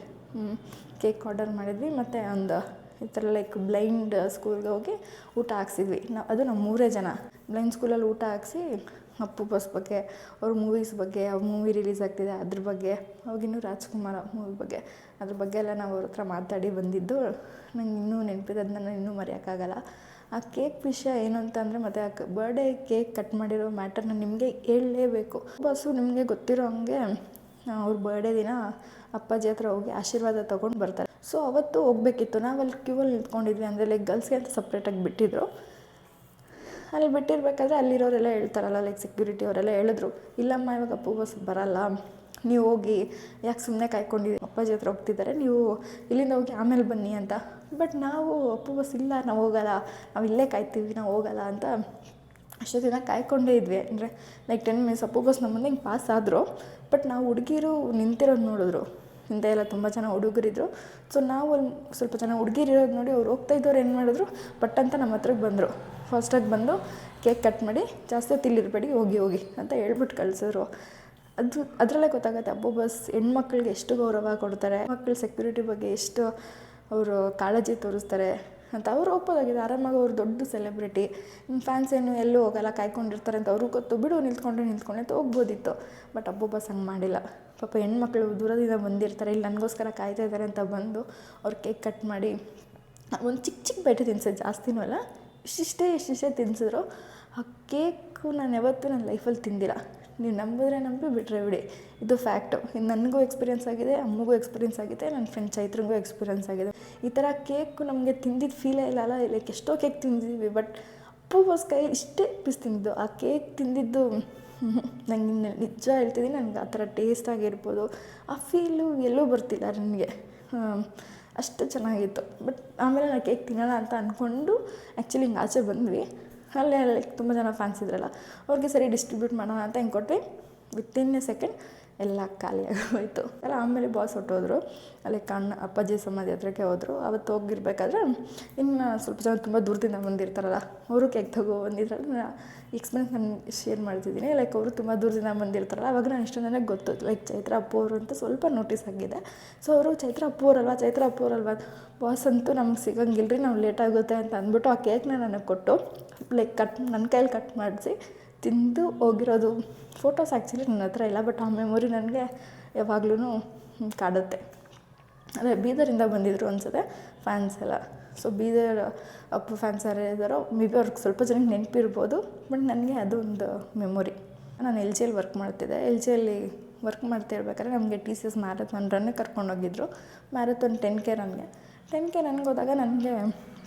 ಕೇಕ್ ಆರ್ಡರ್ ಮಾಡಿದ್ವಿ. ಮತ್ತು ಒಂದು ಈ ಥರ ಲೈಕ್ ಬ್ಲೈಂಡ್ ಸ್ಕೂಲ್ಗೆ ಹೋಗಿ ಊಟ ಹಾಕ್ಸಿದ್ವಿ. ನಾವು, ಅದು ನಮ್ಮ ಮೂರೇ ಜನ. ಬ್ಲೈಂಡ್ ಸ್ಕೂಲಲ್ಲಿ ಊಟ ಹಾಕ್ಸಿ ಅಪ್ಪು ಬಸ್ ಬಗ್ಗೆ, ಅವ್ರ ಮೂವೀಸ್ ಬಗ್ಗೆ, ಅವ್ರ ಮೂವಿ ರಿಲೀಸ್ ಆಗ್ತಿದೆ ಅದ್ರ ಬಗ್ಗೆ ಅವಾಗಿನ್ನೂ ರಾಜ್ಕುಮಾರ ಮೂವಿ ಬಗ್ಗೆ, ಅದ್ರ ಬಗ್ಗೆ ಎಲ್ಲ ನಾವು ಅವ್ರ ಹತ್ರ ಮಾತಾಡಿ ಬಂದಿದ್ದು. ನಂಗೆ ಇನ್ನೂ ನೆನಪಿದೆ ಅದನ್ನ ನಾನು ಇನ್ನೂ ಮರೆಯೋಕ್ಕಾಗಲ್ಲ. ಆ ಕೇಕ್ ವಿಷಯ ಏನು ಅಂತಂದರೆ ಮತ್ತೆ ಆ ಬರ್ಡೇ ಕೇಕ್ ಕಟ್ ಮಾಡಿರೋ ಮ್ಯಾಟರ್ನ ನಿಮಗೆ ಹೇಳಲೇಬೇಕು. ಬಸ್ಸು ನಿಮಗೆ ಗೊತ್ತಿರೋ ಹಂಗೆ ಅವ್ರ ಬರ್ಡೇ ದಿನ ಅಪ್ಪಾಜಿ ಹತ್ರ ಹೋಗಿ ಆಶೀರ್ವಾದ ತೊಗೊಂಡು ಬರ್ತಾರೆ. ಸೊ ಅವತ್ತು ಹೋಗ್ಬೇಕಿತ್ತು. ನಾವು ಅಲ್ಲಿ ಕ್ಯೂವಲ್ಲಿ ನಿಂತ್ಕೊಂಡಿದ್ವಿ ಅಂದರೆ ಲೈಕ್ ಗರ್ಲ್ಸ್ಗೆ ಅಂತ ಸಪ್ರೇಟಾಗಿ ಬಿಟ್ಟಿದ್ರು. ಅಲ್ಲಿ ಬಿಟ್ಟಿರ್ಬೇಕಾದ್ರೆ ಅಲ್ಲಿರೋರೆಲ್ಲ ಹೇಳ್ತಾರಲ್ಲ ಲೈಕ್ ಸೆಕ್ಯೂರಿಟಿ ಅವರೆಲ್ಲ ಹೇಳಿದ್ರು, ಇಲ್ಲಮ್ಮ, ಇವಾಗ ಅಪ್ಪು ಬಸ್ ಬರಲ್ಲ. ನೀವು ಹೋಗಿ, ಯಾಕೆ ಸುಮ್ಮನೆ ಕಾಯ್ಕೊಂಡಿದ್ದೀವಿ ಅಪ್ಪಾಜಿ ಹತ್ರ ಹೋಗ್ತಿದ್ದಾರೆ. ನೀವು ಇಲ್ಲಿಂದ ಹೋಗಿ ಆಮೇಲೆ ಬನ್ನಿ ಅಂತ ಬಟ್ ನಾವು ಅಪ್ಪು ಇಲ್ಲ ನಾವು ಹೋಗಲ್ಲ, ನಾವು ಇಲ್ಲೇ ಕಾಯ್ತೀವಿ, ನಾವು ಹೋಗಲ್ಲ ಅಂತ ಅಷ್ಟೊತ್ತಿನ ಕಾಯ್ಕೊಂಡೇ ಇದ್ವಿ. ಅಂದರೆ like ten minutes Appu boss ನಮ್ಮ ಹಿಂಗೆ ಪಾಸ್ ಆದರು ಬಟ್ ನಾವು ಹುಡುಗಿರು ನಿಂತಿರೋದು ನೋಡಿದ್ರು. ಹಿಂದೆ ಎಲ್ಲ ತುಂಬ ಜನ ಹುಡುಗರಿದ್ರು. ಸೊ ನಾವು ಅಲ್ಲಿ ಸ್ವಲ್ಪ ಜನ ಹುಡುಗಿರಿರೋದು ನೋಡಿ ಅವ್ರು ಹೋಗ್ತಾ ಇದ್ದವ್ರು ಏನು ಮಾಡಿದ್ರು? ಬಟ್ ಅಂತ ನಮ್ಮ ಹತ್ರಕ್ಕೆ ಬಂದರು. ಫಸ್ಟಾಗಿ ಬಂದು ಕೇಕ್ ಕಟ್ ಮಾಡಿ ಜಾಸ್ತಿ ಇಲ್ಲಿರಬೇಡಿ ಹೋಗಿ ಹೋಗಿ ಅಂತ ಹೇಳ್ಬಿಟ್ಟು ಕಳಿಸಿದ್ರು. ಅದು ಅದರಲ್ಲೇ ಗೊತ್ತಾಗುತ್ತೆ ಅಪ್ಪು ಬಸ್ ಹೆಣ್ಮಕ್ಳಿಗೆ ಎಷ್ಟು ಗೌರವ ಕೊಡ್ತಾರೆ ಮಕ್ಕಳ ಸೆಕ್ಯೂರಿಟಿ ಬಗ್ಗೆ ಎಷ್ಟು ಅವರು ಕಾಳಜಿ ತೋರಿಸ್ತಾರೆ ಅಂತ ಅವರು ಒಪ್ಪೋದಾಗಿದೆ. ಆರಾಮಾಗಿ ಅವ್ರು ದೊಡ್ಡ ಸೆಲೆಬ್ರಿಟಿ ಫ್ಯಾನ್ಸ್ ಏನು ಎಲ್ಲೂ ಹೋಗಲ್ಲ, ಕಾಯ್ಕೊಂಡಿರ್ತಾರೆ ಅಂತ ಅವ್ರಿಗೂ ಗೊತ್ತು. ಬಿಡು, ನಿಂತ್ಕೊಂಡ್ರೆ ನಿಂತ್ಕೊಂಡೆ ಅಂತ ಹೋಗ್ಬೋದಿತ್ತು. ಬಟ್ ಅಬ್ಬೊಬ್ಬ ಸಂಗ್ ಮಾಡಿಲ್ಲ. ಪಾಪ ಹೆಣ್ಮಕ್ಳು ದೂರದಿಂದ ಬಂದಿರ್ತಾರೆ. ಇಲ್ಲಿ ನನಗೋಸ್ಕರ ಕಾಯ್ತಾ ಇದ್ದಾರೆ ಅಂತ ಬಂದು ಅವ್ರು ಕೇಕ್ ಕಟ್ ಮಾಡಿ, ಒಂದು ಚಿಕ್ಕ ಚಿಕ್ಕ ಬೇಟೆ ತಿನ್ಸೋದು. ಜಾಸ್ತಿನೂ ಅಲ್ಲ, ಇಷ್ಟಿಷ್ಟೇ ಇಷ್ಟಿಷ್ಟೇ ತಿನ್ಸಿದ್ರು. ಆ ಕೇಕು ನಾನು ಯಾವತ್ತೂ ನನ್ನ ಲೈಫಲ್ಲಿ ತಿಂದಿಲ್ಲ. ನೀವು ನಂಬಿದ್ರೆ ನಂಬಿ ಬಿಟ್ಟರೆ ಬಿಡಿ. ಇದು ಫ್ಯಾಕ್ಟು ಇದು ನನಗೂ ಎಕ್ಸ್ಪೀರಿಯನ್ಸ್ ಆಗಿದೆ, ಅಮ್ಮಗೂ ಎಕ್ಸ್ಪೀರಿಯನ್ಸ್ ಆಗಿದೆ ನನ್ನ ಫ್ರೆಂಡ್ ಚೈತ್ರಿಗೂ ಎಕ್ಸ್ಪೀರಿಯನ್ಸ್ ಆಗಿದೆ. ಈ ಥರ ಕೇಕು ನಮಗೆ ತಿಂದಿದ್ದು ಫೀಲೇ ಇಲ್ಲ ಅಲ್ಲ ಲೈಕ್ ಎಷ್ಟೋ ಕೇಕ್ ತಿಂದಿದ್ವಿ ಬಟ್ ಅಪ್ಪುಗೋಸ್ಕರ ಇಷ್ಟೇ ಪೀಸ್ ತಿಂದಿದ್ದು. ಆ ಕೇಕ್ ತಿಂದಿದ್ದು, ನಂಗೆ ನಿಜ ಹೇಳ್ತಿದ್ದೀನಿ ನನಗೆ ಆ ಥರ ಟೇಸ್ಟ್ ಆಗಿರ್ಬೋದು. ಆ ಫೀಲು ಎಲ್ಲೂ ಬರ್ತಿಲ್ಲ ನನಗೆ. ಅಷ್ಟು ಚೆನ್ನಾಗಿತ್ತು. ಬಟ್ ಆಮೇಲೆ ನಾನು ಕೇಕ್ ತಿನ್ನೋಣ ಅಂತ ಅಂದ್ಕೊಂಡು ಆ್ಯಕ್ಚುಲಿ ಹಿಂಗೆ ಆಚೆ ಬಂದ್ವಿ. ಅಲ್ಲೇ ಲೈಕ್ ತುಂಬ ಜನ ಫ್ಯಾನ್ಸ್ ಇದ್ರಲ್ಲ, ಅವ್ರಿಗೆ ಸರಿ ಡಿಸ್ಟ್ರಿಬ್ಯೂಟ್ ಮಾಡೋಣ ಅಂತ ಹಿಂಗೆ ಕೊಟ್ವಿ? ಇನ್ ಎ ಸೆಕೆಂಡ್ ಎಲ್ಲ ಖಾಲಿಯಾಗಿ ಹೋಯಿತು ಎಲ್ಲ ಆಮೇಲೆ ಬಾಸ್ ಹೊಟ್ಟೋದ್ರು ಅಲ್ಲಿ ಕಣ್ಣು ಅಪ್ಪಾಜಿ ಸಮಾಧಿ ಹತ್ರಕ್ಕೆ ಹೋದರು. ಅವತ್ತು ಹೋಗಿರ್ಬೇಕಾದ್ರೆ ಇನ್ನು ಸ್ವಲ್ಪ ಜನ ತುಂಬ ದೂರದಿಂದ ಬಂದಿರ್ತಾರಲ್ಲ, ಅವರು ಕೇಕ್ ತಗೋ ಬಂದಿದ್ರಲ್ಲ ಎಕ್ಸ್ಪೀರಿಯನ್ಸ್ ನಾನು ಶೇರ್ ಮಾಡ್ತಿದ್ದೀನಿ. ಲೈಕ್ ಅವರು ತುಂಬ ದೂರದಿಂದ ಬಂದಿರ್ತಾರಲ್ಲ, ಅವಾಗ ನಾನು ಇಷ್ಟು ನನಗೆ ಗೊತ್ತು. ಲೈಕ್ ಚೈತ್ರ ಅಪ್ಪು ಅಂತ ಸ್ವಲ್ಪ ನೋಟಿಸ್ ಆಗಿದೆ. ಸೊ ಅವರು ಚೈತ್ರ ಅಪ್ಪು ಚೈತ್ರ ಅಪ್ಪು ಬಾಸ್ ಅಂತೂ ನಮ್ಗೆ ಸಿಗಂಗಿಲ್ಲ ರೀ ನಾವು ಲೇಟ್ ಆಗುತ್ತೆ ಅಂತ ಅಂದ್ಬಿಟ್ಟು ಆ ಕೇಕ್ನ ನನಗೆ ಕೊಟ್ಟು ಲೈಕ್ ಕಟ್ ನನ್ನ ಕೈಯಲ್ಲಿ ಕಟ್ ಮಾಡಿಸಿ ತಿಂದು ಹೋಗಿರೋದು. ಫೋಟೋಸ್ ಆ್ಯಕ್ಚುಲಿ ನನ್ನ ಹತ್ರ ಇಲ್ಲ ಬಟ್ ಆ ಮೆಮೊರಿ ನನಗೆ ಯಾವಾಗ್ಲೂ ಕಾಡುತ್ತೆ. ಅದೇ ಬೀದರಿಂದ ಬಂದಿದ್ದರು ಅನ್ಸುತ್ತೆ ಫ್ಯಾನ್ಸ್ ಎಲ್ಲ. ಸೊ ಬೀದರ್ ಅಪ್ಪು ಫ್ಯಾನ್ಸ್ ಯಾರು ಇದ್ದಾರೋ ಮೇ ಬಿ ಅವ್ರಿಗೆ ಸ್ವಲ್ಪ ಜನಕ್ಕೆ ನೆನಪಿರ್ಬೋದು ಬಟ್ ನನಗೆ ಅದು ಒಂದು ಮೆಮೊರಿ ನಾನು ಎಲ್ ಜಿಯಲ್ಲಿ ವರ್ಕ್ ಮಾಡ್ತಿದ್ದೆ. ಎಲ್ ಜಿಯಲ್ಲಿ ವರ್ಕ್ ಮಾಡ್ತಿರ್ಬೇಕಾದ್ರೆ ನಮಗೆ ಟಿ ಸಿ ಎಸ್ ಮ್ಯಾರಥಾನ್ ರನ್ನೇ ಕರ್ಕೊಂಡೋಗಿದ್ರು. ಮ್ಯಾರಥಾನ್ ಟೆನ್ ಕೆ ರನ್ಗೆ ಟೆನ್ ನನಗೆ ಹೋದಾಗ ನನಗೆ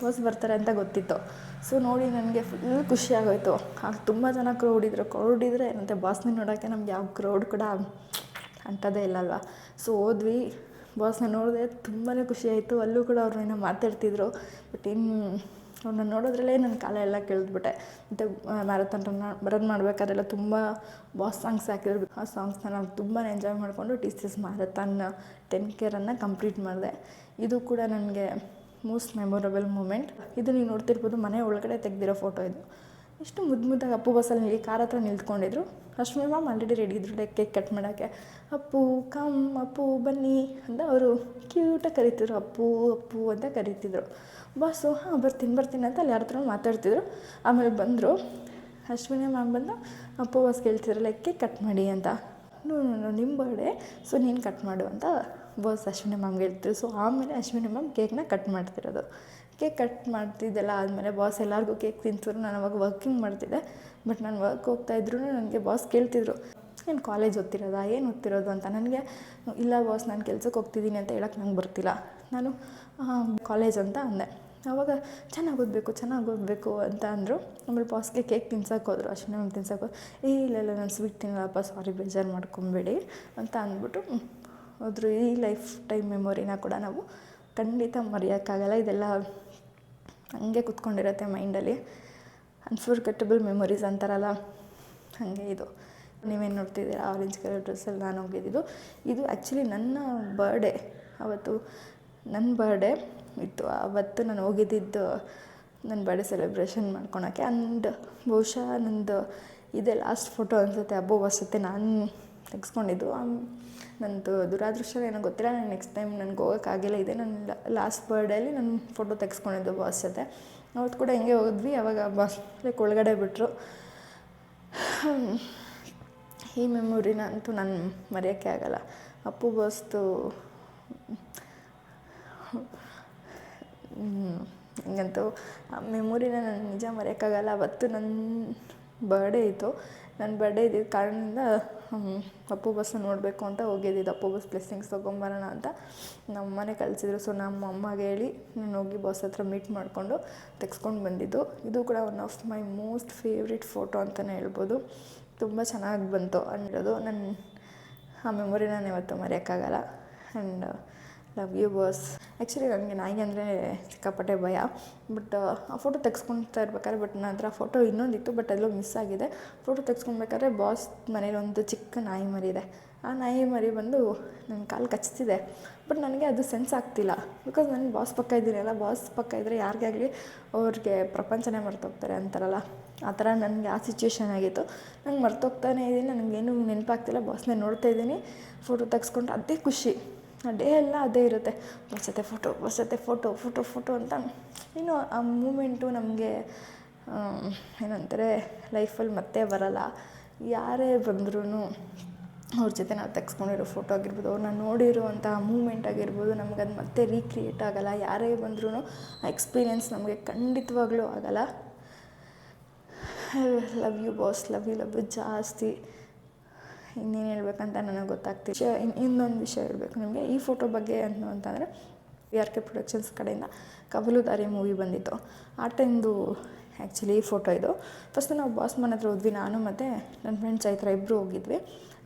ಬಸ್ ಬರ್ತಾರೆ ಅಂತ ಗೊತ್ತಿತ್ತು. ಸೊ ನೋಡಿ ನನಗೆ ಫುಲ್ ಖುಷಿ ಆಗೋಯ್ತು. ಆಗ ತುಂಬ ಜನ ಕ್ರೌಡ್ ಇದ್ದರು ಕ್ರೌಡ್ ಇದ್ದರೆ ಏನಂತೆ ಬಾಸ್ನ ನೋಡೋಕ್ಕೆ ನಮ್ಗೆ ಯಾವ ಕ್ರೌಡ್ ಕೂಡ ಅಂಥದ್ದೇ ಇಲ್ಲಲ್ವ? ಸೊ ಹೋದ್ವಿ. ಬಾಸ್ನ ನೋಡಿದೆ ತುಂಬಾ ಖುಷಿ ಆಯಿತು. ಅಲ್ಲೂ ಕೂಡ ಅವ್ರು ಏನೋ ಮಾತಾಡ್ತಿದ್ರು. ಬಟ್ ಏನು ಅವ್ರನ್ನ ನೋಡೋದ್ರಲ್ಲೇ ನನ್ನ ಕಾಲ ಎಲ್ಲ ಕೇಳಿದ್ಬಿಟ್ಟೆ ಮತ್ತು ಮ್ಯಾರಥಾನ್ ರನ್ ರನ್ ಮಾಡಬೇಕಾದ್ರೆಲ್ಲ ತುಂಬ ಬಾಸ್ ಸಾಂಗ್ಸ್ ಹಾಕಿದ್ರು. ಆ ಸಾಂಗ್ಸ್ನ ನಾನು ತುಂಬಾ ಎಂಜಾಯ್ ಮಾಡಿಕೊಂಡು T C S marathon ten K ರನ್ನ ಕಂಪ್ಲೀಟ್ ಮಾಡಿದೆ. ಇದು ಕೂಡ ನನಗೆ ಮೋಸ್ಟ್ ಮೆಮೊರಬಲ್ ಮೂಮೆಂಟ್ ಇದು ನೀವು ನೋಡ್ತಿರ್ಬೋದು, ಮನೆ ಒಳಗಡೆ ತೆಗ್ದಿರೋ ಫೋಟೋ ಇದು. ಎಷ್ಟು ಮುದ್ದು ಮುದ್ದಾಗಿ ಅಪ್ಪು ಬಸ್ಸಲ್ಲಿ ನಿಲ್ಲಿ ಕಾರ್ ಹತ್ರ ನಿಂತ್ಕೊಂಡಿದ್ರು ಅಶ್ವಿನಿ ಮ್ಯಾಮ್ ಆಲ್ರೆಡಿ ರೆಡಿ ಇದ್ರು ಲೈಕ್ ಕೇಕ್ ಕಟ್ ಮಾಡೋಕ್ಕೆ. ಅಪ್ಪು ಕಮ್ ಅಪ್ಪು, ಬನ್ನಿ ಅಂತ ಅವರು ಕ್ಯೂಟಾಗಿ ಕರಿತಿದ್ರು. ಅಪ್ಪು ಅಪ್ಪು ಅಂತ ಕರಿತಿದ್ರು. ಬಸ್ಸು ಹಾಂ, ಬರ್ತೀನಿ ಬರ್ತೀನಿ ಅಂತ ಅಲ್ಲಿ ಯಾರ ಹತ್ರ ಮಾತಾಡ್ತಿದ್ರು. ಆಮೇಲೆ ಬಂದರು. ಅಶ್ವಿನಿ ಮ್ಯಾಮ್ ಬಂದು, ಅಪ್ಪು ಬಸ್ ಕೇಳ್ತಿದ್ರು ಲೈಕ್ ಕೇಕ್ ಕಟ್ ಮಾಡಿ ಅಂತ. ನೋ ನಿಮ್ಮ ಬರ್ಡೇ ಸೊ ನೀನು ಕಟ್ ಮಾಡು ಅಂತ ಬಾಸ್ ಅಶ್ವಿನಿ ಮ್ಯಾಮ್ಗೆ ಹೇಳ್ತಿದ್ರು. ಸೊ ಆಮೇಲೆ ಅಶ್ವಿನಿ ಮ್ಯಾಮ್ ಕೇಕ್ನ ಕಟ್ ಮಾಡ್ತಿರೋದು. ಕೇಕ್ ಕಟ್ ಮಾಡ್ತಿದ್ದೆಲ್ಲ ಆದಮೇಲೆ ಬಾಸ್ ಎಲ್ಲರಿಗೂ ಕೇಕ್ ತಿಂತಿದ್ರು ನಾನು ಅವಾಗ ವರ್ಕಿಂಗ್ ಮಾಡ್ತಿದ್ದೆ ಬಟ್ ನಾನು ವರ್ಕ್ ಹೋಗ್ತಾ ಹೋಗ್ತಾಯಿದ್ರು ನನಗೆ ಬಾಸ್ ಕೇಳ್ತಿದ್ರು, ಏನು ಕಾಲೇಜ್ ಓದ್ತಿರೋದಾ? ಏನು ಓದ್ತಿರೋದು? ಅಂತ. ನನಗೆ, ಇಲ್ಲ ಬಾಸ್ ನಾನು ಕೆಲ್ಸಕ್ಕೆ ಹೋಗ್ತಿದ್ದೀನಿ ಅಂತ ಹೇಳಕ್ಕೆ ನಂಗೆ ಬರ್ತಿಲ್ಲ. ನಾನು ಕಾಲೇಜ್ ಅಂತ ಅಂದೆ. ಆವಾಗ ಚೆನ್ನಾಗಿ ಓದಬೇಕು ಚೆನ್ನಾಗಿ ಓದಬೇಕು ಅಂತ ಅಂದರು. ಆಮೇಲೆ ಬಾಸ್ಗೆ ಕೇಕ್ ತಿನ್ಸಕ್ಕೆ ಹೋದರು. ಅಷ್ಟೇ ನಮ್ಗೆ ತಿನ್ಸೋಕೆ ಏ, ಇಲ್ಲ ಇಲ್ಲ, ನಾನು ಸ್ವೀಟ್ ತಿನ್ನಲ್ಲಪ್ಪ ಸಾರಿ ಬೇಜಾರು ಮಾಡ್ಕೊಬೇಡಿ ಅಂತ ಅಂದ್ಬಿಟ್ಟು ಹೋದ್ರು. ಈ ಲೈಫ್ ಟೈಮ್ ಮೆಮೊರಿನ ಕೂಡ ನಾವು ಖಂಡಿತ ಮರೆಯೋಕ್ಕಾಗಲ್ಲ. ಇದೆಲ್ಲ ಹಂಗೆ ಕುತ್ಕೊಂಡಿರತ್ತೆ ಮೈಂಡಲ್ಲಿ. ಅನ್ಫರ್ಗೆಟಬಲ್ ಮೆಮೊರೀಸ್ ಅಂತಾರಲ್ಲ, ಹಾಗೆ ಇದು. ನೀವೇನು ನೋಡ್ತಿದ್ದೀರಾ ಆರೆಂಜ್ ಕಲರ್ ಡ್ರೆಸ್ಸಲ್ಲಿ ನಾನು ಹೋಗಿದ್ದು. ಇದು ಆ್ಯಕ್ಚುಲಿ ನನ್ನ ಬರ್ಡೇ ಅವತ್ತು ನನ್ನ ಬರ್ಡೇ ಇತ್ತು. ಅವತ್ತು ನಾನು ಹೋಗಿದ್ದಿದ್ದು ನನ್ನ ಬರ್ಡೇ ಸೆಲೆಬ್ರೇಷನ್ ಮಾಡ್ಕೊಳಕ್ಕೆ. ಆ್ಯಂಡ್ ಬಹುಶಃ ನಂದು ಇದೇ ಲಾಸ್ಟ್ ಫೋಟೋ ಅನಿಸುತ್ತೆ. ಹಬ್ಬ ವಸತಿ ನಾನು ತೆಗೆಸ್ಕೊಂಡಿದ್ದು. ನಂದು ದುರಾದೃಷ್ಟ ಏನೋ ಗೊತ್ತಿಲ್ಲ. ನಾನು ನೆಕ್ಸ್ಟ್ ಟೈಮ್ ನನಗೆ ಹೋಗೋಕ್ಕಾಗಿಲ್ಲ ಇದೆ ನನ್ನ ಲಾಸ್ಟ್ ಬರ್ಡೇಲಿ ನಾನು ಫೋಟೋ ತೆಗೆಸ್ಕೊಂಡಿದ್ದು ಬಾಸ್ ಜೊತೆ. ಅವತ್ತು ಕೂಡ ಹಿಂಗೆ ಹೋದ್ವಿ. ಅವಾಗ ಬಾಸ್ ಲೈಕ್ ಒಳಗಡೆ ಬಿಟ್ಟರು ಈ ಮೆಮೊರಿನ ಅಂತೂ ನಾನು ಮರೆಯೋಕ್ಕೆ ಆಗಲ್ಲ. ಅಪ್ಪು ಬಾಸ್ದು ಹಿಂಗಂತೂ ಆ ಮೆಮೊರಿನ ನಾನು ನಿಜ ಮರೆಯೋಕ್ಕಾಗಲ್ಲ ಅವತ್ತು ನನ್ನ ಬರ್ಡೇ ಇತ್ತು. ನನ್ನ ಬರ್ಡೇ ಇದ್ದಿದ್ದ ಕಾರಣದಿಂದ ಅಪ್ಪು ಬಸ್ಸು ನೋಡಬೇಕು ಅಂತ ಹೋಗಿದ್ದಿದ್ದು. ಅಪ್ಪು ಬಸ್ ಬ್ಲೆಸ್ಸಿಂಗ್ಸ್ ತೊಗೊಂಬರೋಣ ಅಂತ ನಮ್ಮ ಮನೆ ಕಳಿಸಿದ್ರು. ಸೊ ನಮ್ಮ ಅಮ್ಮಗೆ ಹೇಳಿ ನಾನು ಹೋಗಿ ಬಾಸ್ ಹತ್ರ ಮೀಟ್ ಮಾಡಿಕೊಂಡು ತೆಗೆಸ್ಕೊಂಡು ಬಂದಿದ್ದು. ಇದು ಕೂಡ one of my most favourite photo ಅಂತಲೇ ಹೇಳ್ಬೋದು. ತುಂಬ ಚೆನ್ನಾಗಿ ಬಂತು. ಅಂದಿರೋದು ನನ್ನ, ಆ ಮೆಮೊರಿ ನಾನು ಇವತ್ತು ಮರೆಯೋಕ್ಕಾಗಲ್ಲ. And love you boss. Actually ನನಗೆ ನಾಯಿಗೆ ಅಂದರೆ ಸಿಕ್ಕಾಪಟ್ಟೆ ಭಯ. ಬಟ್ ಆ ಫೋಟೋ ತೆಗೆಸ್ಕೊಳ್ತಾ ಇರ್ಬೇಕಾದ್ರೆ ಬಟ್ ನನ್ನ ಹತ್ರ ಫೋಟೋ ಇನ್ನೊಂದಿತ್ತು ಬಟ್ ಅಲ್ಲೂ ಮಿಸ್ ಆಗಿದೆ. ಫೋಟೋ ತೆಗೆಸ್ಕೊಳ್ಬೇಕಾದ್ರೆ ಬಾಸ್ ಮನೇಲಿ ಒಂದು ಚಿಕ್ಕ ನಾಯಿ ಮರಿ ಇದೆ. ಆ ನಾಯಿ ಮರಿ ಬಂದು ನನ್ನ ಕಾಲು ಕಚ್ತಿದೆ. ಬಟ್ ನನಗೆ ಅದು ಸೆನ್ಸ್ ಆಗ್ತಿಲ್ಲ. ಬಿಕಾಸ್ ನಾನು ಬಾಸ್ ಪಕ್ಕ ಇದ್ದೀನಲ್ಲ ಬಾಸ್ ಪಕ್ಕ ಇದ್ದರೆ ಯಾರಿಗೇ ಆಗಲಿ ಅವ್ರಿಗೆ ಪ್ರಪಂಚನೇ ಮರ್ತೋಗ್ತಾರೆ ಅಂತಾರಲ್ಲ. ಆ ಥರ ನನಗೆ ಆ ಸಿಚುವೇಶನ್ ಆಗಿತ್ತು. ನಂಗೆ ಮರ್ತೋಗ್ತಾನೆ ಇದ್ದೀನಿ, ನನಗೇನು ನೆನಪಾಗ್ತಿಲ್ಲ, ಬಾಸ್ನೇ ನೋಡ್ತಾ ಇದ್ದೀನಿ. ಫೋಟೋ ತೆಗ್ಸ್ಕೊಂಡು ಅದೇ ಖುಷಿ. ಡೇ ಎಲ್ಲ ಅದೇ ಇರುತ್ತೆ. ಹೊಸತೆ ಫೋಟೋ ಹೊಸತೆ ಫೋಟೋ ಫೋಟೋ ಫೋಟೋ ಅಂತ. ಏನು ಆ ಮೂಮೆಂಟು ನಮಗೆ ಏನಂತಾರೆ ಲೈಫಲ್ಲಿ ಮತ್ತೆ ಬರಲ್ಲ. ಯಾರೇ ಬಂದ್ರೂ ಅವ್ರ ಜೊತೆ ನಾವು ತೆಗೆಸ್ಕೊಂಡಿರೋ ಫೋಟೋ ಆಗಿರ್ಬೋದು ಅವ್ರನ್ನ ನೋಡಿರುವಂಥ ಮೂಮೆಂಟ್ ಆಗಿರ್ಬೋದು, ನಮ್ಗೆ ಅದು ಮತ್ತೆ ರೀಕ್ರಿಯೇಟ್ ಆಗೋಲ್ಲ. ಯಾರೇ ಬಂದ್ರೂ ಆ ಎಕ್ಸ್ಪೀರಿಯೆನ್ಸ್ ನಮಗೆ ಖಂಡಿತವಾಗ್ಲೂ ಆಗೋಲ್ಲ. Love you boss love you love you ಜಾಸ್ತಿ. ಇನ್ನೇನು ಹೇಳ್ಬೇಕಂತ ನನಗೆ ಗೊತ್ತಾಗ್ತಿದೆ ವಿಷಯ ಇನ್ನು ಇನ್ನೊಂದು ವಿಷಯ ಹೇಳಬೇಕು ನಿಮಗೆ. ಈ ಫೋಟೋ ಬಗ್ಗೆ ಏನು ಅಂತಂದರೆ ವಿ ಆರ್ ಕೆ ಪ್ರೊಡಕ್ಷನ್ಸ್ ಕಡೆಯಿಂದ ಕಬಲುದಾರಿ ಮೂವಿ ಬಂದಿತ್ತು. ಆ ಟೈಮ್ದು ಆ್ಯಕ್ಚುಲಿ ಈ ಫೋಟೋ ಇದು. ಫಸ್ಟ್ ನಾವು ಬಾಸ್ ಮನೆ ಹತ್ರ ಹೋದ್ವಿ, ನಾನು ಮತ್ತು ನನ್ನ ಫ್ರೆಂಡ್ ಚೈತ್ರ ಇಬ್ಬರು ಹೋಗಿದ್ವಿ.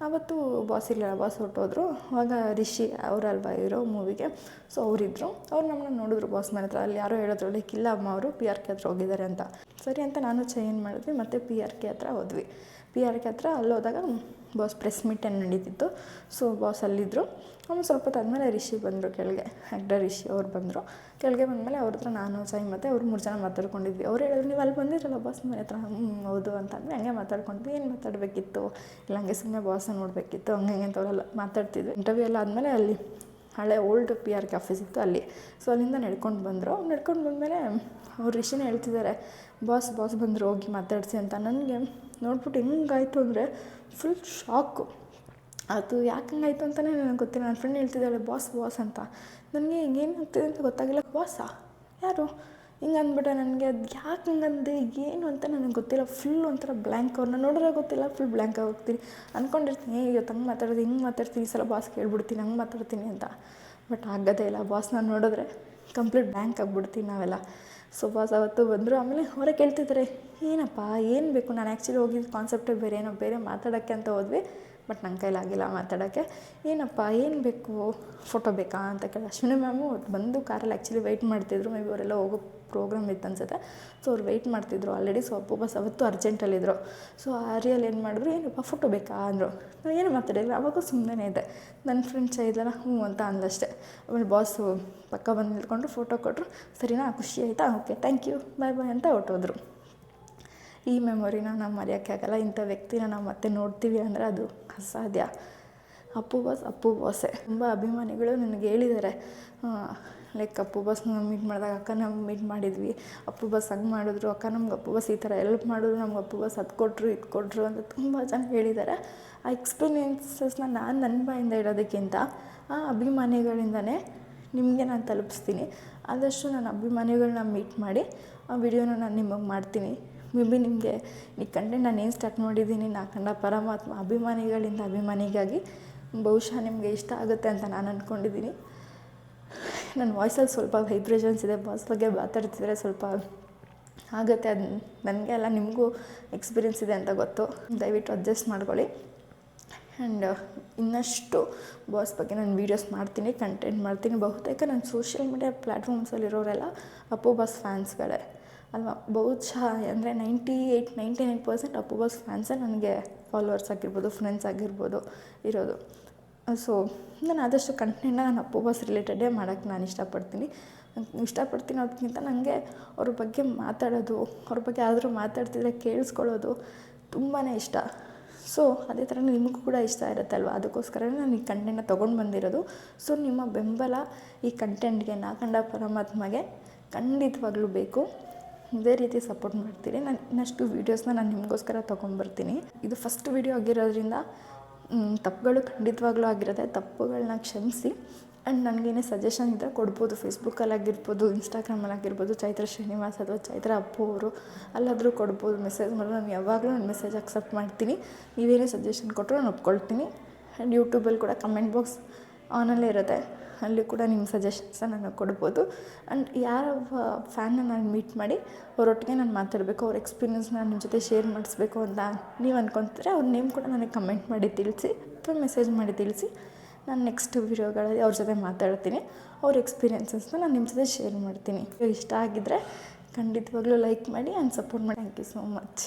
ಆವತ್ತು ಬಾಸ್ ಇರಲಿಲ್ಲ ಬಾಸ್ ಹೊರಟೋದ್ರು. ಆವಾಗ ರಿಷಿ ಅವರಲ್ವಾ ಇರೋ ಮೂವಿಗೆ ಸೊ ಅವರಿದ್ದರು ಅವ್ರು ನಮ್ಮನ್ನ ನೋಡಿದ್ರು ಬಾಸ್ ಮನೆ ಹತ್ರ. ಅಲ್ಲಿ ಯಾರೋ ಹೇಳಿದ್ರು, ಲೈಕ್ ಇಲ್ಲ ಅಮ್ಮ ಅವರು ಪಿ ಆರ್ ಕೆ ಹತ್ರ ಹೋಗಿದ್ದಾರೆ ಅಂತ. ಸರಿ ಅಂತ ನಾನು ಚೇಂಜ್ ಮಾಡಿದ್ವಿ, ಮತ್ತು ಪಿ ಆರ್ ಕೆ ಹತ್ರ ಹೋದ್ವಿ. ಪಿ ಆರ್ ಕೆ ಹತ್ರ ಅಲ್ಲಿ ಹೋದಾಗ ಬಾಸ್ ಪ್ರೆಸ್ ಮೀಟ್ ಏನು ನಡೀತಿತ್ತು. ಸೊ ಬಾಸ್ ಅಲ್ಲಿದ್ದರು ಆಮೇಲೆ ಸ್ವಲ್ಪ ಆದಮೇಲೆ ರಿಷಿ ಬಂದರು ಕೆಳಗೆ. ಆ್ಯಕ್ಟರ್ ರಿಷಿ ಅವ್ರು ಬಂದರು. ಕೆಳಗೆ ಬಂದಮೇಲೆ ಅವ್ರ ಹತ್ರ ನಾನು ಸಾಯಿ ಮತ್ತು ಅವ್ರು ಮೂರು ಜನ ಮಾತಾಡ್ಕೊಂಡಿದ್ವಿ. ಅವ್ರು ಹೇಳಿದ್ರು, ನೀವು ಅಲ್ಲಿ ಬಂದಿರಲ್ಲ ಬಾಸ್ ಮನೆ ಹತ್ರ? ಹ್ಞೂ ಹೌದು ಅಂತ ಅಂದರೆ ಹಂಗೆ ಮಾತಾಡ್ಕೊಂಡ್ವಿ. ಏನು ಮಾತಾಡಬೇಕಿತ್ತು? ಇಲ್ಲ, ಹಂಗೆ ಸುಮ್ಮನೆ ಬಾಸ್ ನೋಡಬೇಕಿತ್ತು. ಹಂಗೆ ಹಂಗೆ ಅಂತ ಅವರೆಲ್ಲ ಮಾತಾಡ್ತಿದ್ವಿ. ಇಂಟರ್ವ್ಯೂ ಎಲ್ಲ ಆದಮೇಲೆ ಅಲ್ಲಿ ಹಳೆ old P R K office ಇತ್ತು ಅಲ್ಲಿ. ಸೊ ಅಲ್ಲಿಂದ ನಡ್ಕೊಂಡು ಬಂದರು. ನಡ್ಕೊಂಡು ಬಂದಮೇಲೆ ಅವ್ರು ರಿಷಿನ ಹೇಳ್ತಿದ್ದಾರೆ, ಬಾಸ್ ಬಾಸ್ ಬಂದರು, ಹೋಗಿ ಮಾತಾಡಿಸಿ ಅಂತ. ನನಗೆ ನೋಡ್ಬಿಟ್ಟು ಹೆಂಗಾಯಿತು ಅಂದರೆ ಫುಲ್ ಶಾಕು ಅದು ಯಾಕೆ ಹಂಗಾಯ್ತು ಅಂತಲೇ ನನಗೆ ಗೊತ್ತಿಲ್ಲ. ನನ್ನ ಫ್ರೆಂಡ್ ಹೇಳ್ತಿದ್ದಾಳೆ ಬಾಸ್ ಬಾಸ್ ಅಂತ. ನನಗೆ ಏನಾಗ್ತಿದೆ ಅಂತ ಗೊತ್ತಾಗಿಲ್ಲ. ಬಾಸಾ ಯಾರು? ಹಿಂಗೆ ಅಂದ್ಬಿಟ್ಟೆ ನನಗೆ, ಅದು ಯಾಕೆ ಹಿಂಗಂದೆ ಏನು ಅಂತ ನನಗೆ ಗೊತ್ತಿಲ್ಲ. ಫುಲ್ ಒಂಥರ ಬ್ಲ್ಯಾಂಕ್ ಅವ್ರನ್ನ ನೋಡಿದ್ರೆ ಗೊತ್ತಿಲ್ಲ ಫುಲ್ ಬ್ಲ್ಯಾಂಕ್ ಹೋಗ್ತೀನಿ. ಅಂದ್ಕೊಂಡಿರ್ತೀನಿ ಇವತ್ತು ಹಂಗೆ ಮಾತಾಡೋದು, ಹಿಂಗೆ ಮಾತಾಡ್ತೀನಿ. ಈ ಸಲ ಬಾಸ್ ಕೇಳ್ಬಿಡ್ತೀನಿ, ಹಂಗೆ ಮಾತಾಡ್ತೀನಿ ಅಂತ. ಬಟ್ ಆಗೋದೇ ಇಲ್ಲ. ಬಾಸ್ನ ನೋಡಿದ್ರೆ ಕಂಪ್ಲೀಟ್ ಬ್ಲ್ಯಾಂಕ್ ಆಗಿಬಿಡ್ತೀನಿ ನಾವೆಲ್ಲ. ಸೊ ಬಾಸ್ ಅವತ್ತು ಬಂದರು, ಆಮೇಲೆ ಅವರೇ ಕೇಳ್ತಿದ್ದಾರೆ ಏನಪ್ಪ, ಏನು ಬೇಕು? ನಾನು ಆ್ಯಕ್ಚುಲಿ ಹೋಗಿದ್ದು ಕಾನ್ಸೆಪ್ಟೇ ಬೇರೆ ಏನೋ ಬೇರೆ ಮಾತಾಡೋಕ್ಕೆ ಅಂತ ಹೋದ್ವಿ ಬಟ್ ನನ್ನ ಕೈಲಾಗಿಲ್ಲ ಮಾತಾಡೋಕ್ಕೆ. ಏನಪ್ಪ, ಏನು ಬೇಕು? ಫೋಟೋ ಬೇಕಾ? ಅಂತ ಕೇಳಿ ಅಶ್ವಿನಿ ಮ್ಯಾಮು ಬಂದು ಕಾರಲ್ಲಿ ಆ್ಯಕ್ಚುಲಿ ವೆಯ್ಟ್ ಮಾಡ್ತಿದ್ರು. ಮೇ ಬಿ ಅವರೆಲ್ಲ ಹೋಗೋ ಪ್ರೋಗ್ರಾಮ್ ಇತ್ತು ಅನ್ಸುತ್ತೆ. ಸೊ ಅವ್ರು ವೆಯ್ಟ್ ಮಾಡ್ತಿದ್ರು. ಆಲ್ರೆಡಿ ಸೊ ಅಪ್ಪು ಬಸ್ ಅವತ್ತು ಅರ್ಜೆಂಟಲ್ಲಿದ್ದರು ಸೊ ಆರಿಯಲ್ಲಿ ಏನು ಮಾಡಿದ್ರು, ಏನಪ್ಪ ಫೋಟೋ ಬೇಕಾ ಅಂದರು. ನಾನು ಏನು ಮಾತಾಡಿಲ್ಲ ಅವಾಗ ಸುಮ್ಮನೆ ಇದೆ ನನ್ನ ಫ್ರೆಂಡ್ಸ್ ಇದ್ದಲ್ಲ ಹ್ಞೂ ಅಂತ ಅಂದಷ್ಟೇ ಆಮೇಲೆ ಬಾಸು ಪಕ್ಕ ಬಂದು ನಿಲ್ಕೊಂಡ್ರು ಫೋಟೋ ಕೊಟ್ಟರು ಸರಿನಾ, ಖುಷಿ ಆಯಿತಾ? Okay thank you bye bye ಅಂತ ಹೊಟ್ಟೋದ್ರು ಈ ಮೆಮೊರಿನ ನಾವು ಮರೆಯೋಕ್ಕೆ ಆಗಲ್ಲ. ಇಂಥ ವ್ಯಕ್ತಿನ ನಾವು ಮತ್ತೆ ನೋಡ್ತೀವಿ ಅಂದರೆ ಅದು ಅಸಾಧ್ಯ. ಅಪ್ಪು ಬಾಸ್ ಅಪ್ಪು ಬಾಸೆ ತುಂಬ ಅಭಿಮಾನಿಗಳು ನನಗೆ ಹೇಳಿದ್ದಾರೆ ಲೈಕ್ ಅಪ್ಪು ಬಾಸ್ನ ಮೀಟ್ ಮಾಡಿದಾಗ ಅಕ್ಕ ನಾವು ಮೀಟ್ ಮಾಡಿದ್ವಿ. ಅಪ್ಪು ಬಸ್ ಹಂಗೆ ಮಾಡಿದ್ರು. ಅಕ್ಕ ನಮ್ಗೆ ಅಪ್ಪು ಬಸ್ ಈ ಥರ ಎಲ್ಪ್ ಮಾಡಿದ್ರು. ನಮ್ಗೆ ಅಪ್ಪು ಬಸ್ ಅದು ಕೊಟ್ಟರು ಇದು ಕೊಟ್ಟರು ಅಂತ ತುಂಬ ಜನ ಹೇಳಿದ್ದಾರೆ ಆ ಎಕ್ಸ್ಪೀರಿಯೆನ್ಸಸ್ನ ನಾನು ನನ್ನ ಬಾಯಿಂದ ಹೇಳೋದಕ್ಕಿಂತ, ಆ ಅಭಿಮಾನಿಗಳಿಂದನೇ ನಿಮಗೆ ನಾನು ತಲುಪಿಸ್ತೀನಿ. ಆದಷ್ಟು ನಾನು ಅಭಿಮಾನಿಗಳನ್ನ ಮೀಟ್ ಮಾಡಿ, ಆ ವಿಡಿಯೋನ ನಾನು ನಿಮಗೆ ಮಾಡ್ತೀನಿ. ಮೇ ಬಿ ನಿಮಗೆ ಈ ಕಂಡೆ ನಾನು ಏನು ಸ್ಟಾರ್ಟ್ ಮಾಡಿದ್ದೀನಿ, ನಾ ಕಂಡ ಪರಮಾತ್ಮ ಅಭಿಮಾನಿಗಳಿಂದ ಅಭಿಮಾನಿಗಾಗಿ ಬಹುಶಃ ನಿಮಗೆ ಇಷ್ಟ ಆಗುತ್ತೆ ಅಂತ ನಾನು ಅಂದ್ಕೊಂಡಿದ್ದೀನಿ ನನ್ನ ವಾಯ್ಸಲ್ಲಿ ಸ್ವಲ್ಪ ವೈಬ್ರೇಷನ್ಸ್ ಇದೆ, ಬಾಸ್ ಬಗ್ಗೆ ಮಾತಾಡ್ತಿದ್ರೆ ಸ್ವಲ್ಪ ಆಗುತ್ತೆ. ಅದು ನನಗೆ ಅಲ್ಲ, ನಿಮಗೂ ಎಕ್ಸ್ಪೀರಿಯೆನ್ಸ್ ಇದೆ ಅಂತ ಗೊತ್ತು. ದಯವಿಟ್ಟು ಅಡ್ಜಸ್ಟ್ ಮಾಡ್ಕೊಳ್ಳಿ. ಆ್ಯಂಡ್ ಇನ್ನಷ್ಟು ಬಾಸ್ ಬಗ್ಗೆ ನಾನು ವೀಡಿಯೋಸ್ ಮಾಡ್ತೀನಿ ಕಂಟೆಂಟ್ ಮಾಡ್ತೀನಿ. ಬಹುತೇಕ ನಾನು ಸೋಷಿಯಲ್ ಮೀಡಿಯಾ ಪ್ಲ್ಯಾಟ್ಫಾರ್ಮ್ಸಲ್ಲಿರೋರೆಲ್ಲ ಅಪ್ಪು ಬಾಸ್ ಫ್ಯಾನ್ಸ್ಗಳೇ ಅಲ್ವಾ? ಬಹುಶಃ ಅಂದರೆ ninety eight ninety nine percent Appu boss ಫ್ಯಾನ್ಸೇ ನನಗೆ ಫಾಲೋವರ್ಸ್ ಆಗಿರ್ಬೋದು ಫ್ರೆಂಡ್ಸ್ ಆಗಿರ್ಬೋದು, ಇರೋದು. ಸೊ ನಾನು ಆದಷ್ಟು ಕಂಟೆಂಟ್ನ ನಾನು ಅಪ್ಪು ರಿಲೇಟೆಡೇ ಮಾಡೋಕ್ಕೆ ನಾನು ಇಷ್ಟಪಡ್ತೀನಿ. ಇಷ್ಟಪಡ್ತೀನಿ ಅದಕ್ಕಿಂತ ನನಗೆ ಅವ್ರ ಬಗ್ಗೆ ಮಾತಾಡೋದು, ಅವ್ರ ಬಗ್ಗೆ ಆದರೂ ಮಾತಾಡ್ತಿದ್ರೆ ಕೇಳಿಸ್ಕೊಳ್ಳೋದು ತುಂಬಾ ಇಷ್ಟ. ಸೊ ಅದೇ ಥರ ನಿಮಗೂ ಕೂಡ ಇಷ್ಟ ಇರುತ್ತಲ್ವ? ಅದಕ್ಕೋಸ್ಕರ ನಾನು ಈ ಕಂಟೆಂಟ್ನ ತೊಗೊಂಡು ಬಂದಿರೋದು. ಸೊ ನಿಮ್ಮ ಬೆಂಬಲ ಈ ಕಂಟೆಂಟ್ಗೆ ನಾ ಕಂಡ ಪರಮಾತ್ಮಗೆ ಖಂಡಿತವಾಗ್ಲೂ ಬೇಕು. ಇದೇ ರೀತಿ ಸಪೋರ್ಟ್ ಮಾಡ್ತೀನಿ ನಾನು ಇನ್ನಷ್ಟು ವೀಡಿಯೋಸ್ನ ನಾನು ನಿಮಗೋಸ್ಕರ ತೊಗೊಂಬರ್ತೀನಿ ಇದು ಫಸ್ಟ್ ವೀಡಿಯೋ ಆಗಿರೋದ್ರಿಂದ ತಪ್ಪುಗಳು ಖಂಡಿತವಾಗ್ಲೂ ಆಗಿರುತ್ತೆ. ತಪ್ಪುಗಳನ್ನ ಕ್ಷಮಿಸಿ. ಆ್ಯಂಡ್ ನನಗೇನೇ ಸಜೆಷನ್ ಇದ್ದರೆ ಕೊಡ್ಬೋದು. ಫೇಸ್ಬುಕ್ಕಲ್ಲಿ ಆಗಿರ್ಬೋದು ಇನ್ಸ್ಟಾಗ್ರಾಮಲ್ಲಿ ಆಗಿರ್ಬೋದು ಚೈತ್ರ ಶ್ರೀನಿವಾಸ್ ಅಥವಾ ಚೈತ್ರ ಅಪ್ಪು ಅವರು ಅಲ್ಲಾದರೂ ಕೊಡ್ಬೋದು ಮೆಸೇಜ್ ಮಾಡಿ ನಾನು ಯಾವಾಗಲೂ ನನ್ನ ಮೆಸೇಜ್ ಅಕ್ಸೆಪ್ಟ್ ಮಾಡ್ತೀನಿ. ನೀವೇನೇ ಸಜೆಷನ್ ಕೊಟ್ಟರು ನಾನು ಒಪ್ಕೊಳ್ತೀನಿ. ಆ್ಯಂಡ್ ಯೂಟ್ಯೂಬಲ್ಲಿ ಕೂಡ ಕಮೆಂಟ್ ಬಾಕ್ಸ್ ಆನಲ್ಲೇ ಇರುತ್ತೆ. ಅಲ್ಲಿ ಕೂಡ ನಿಮ್ಮ ಸಜೆಷನ್ಸ್ನ ನನಗೆ ಕೊಡ್ಬೋದು. ಆ್ಯಂಡ್ ಯಾರ ಫ್ಯಾನ್ನ ನಾನು ಮೀಟ್ ಮಾಡಿ ಅವರೊಟ್ಟಿಗೆ ನಾನು ಮಾತಾಡಬೇಕು, ಅವ್ರ ಎಕ್ಸ್ಪೀರಿಯೆನ್ಸ್ನ ನಿಮ್ಮ ಜೊತೆ ಶೇರ್ ಮಾಡಿಸ್ಬೇಕು ಅಂತ ನೀವು ಅಂದ್ಕೊತಾರೆ ಅವ್ರ ನೇಮ್ ಕೂಡ ನನಗೆ ಕಮೆಂಟ್ ಮಾಡಿ ತಿಳಿಸಿ ಅಥವಾ ಮೆಸೇಜ್ ಮಾಡಿ ತಿಳಿಸಿ ನಾನು ನೆಕ್ಸ್ಟ್ ವೀಡಿಯೋಗಳಲ್ಲಿ ಅವ್ರ ಜೊತೆ ಮಾತಾಡ್ತೀನಿ, ಅವ್ರ ಎಕ್ಸ್ಪೀರಿಯೆನ್ಸಸ್ನ ನಾನು ನಿಮ್ಮ ಜೊತೆ ಶೇರ್ ಮಾಡ್ತೀನಿ. ಇಷ್ಟ ಆಗಿದ್ದರೆ ಖಂಡಿತವಾಗ್ಲೂ ಲೈಕ್ ಮಾಡಿ ಆ್ಯಂಡ್ ಸಪೋರ್ಟ್ ಮಾಡಿ. Thank you so much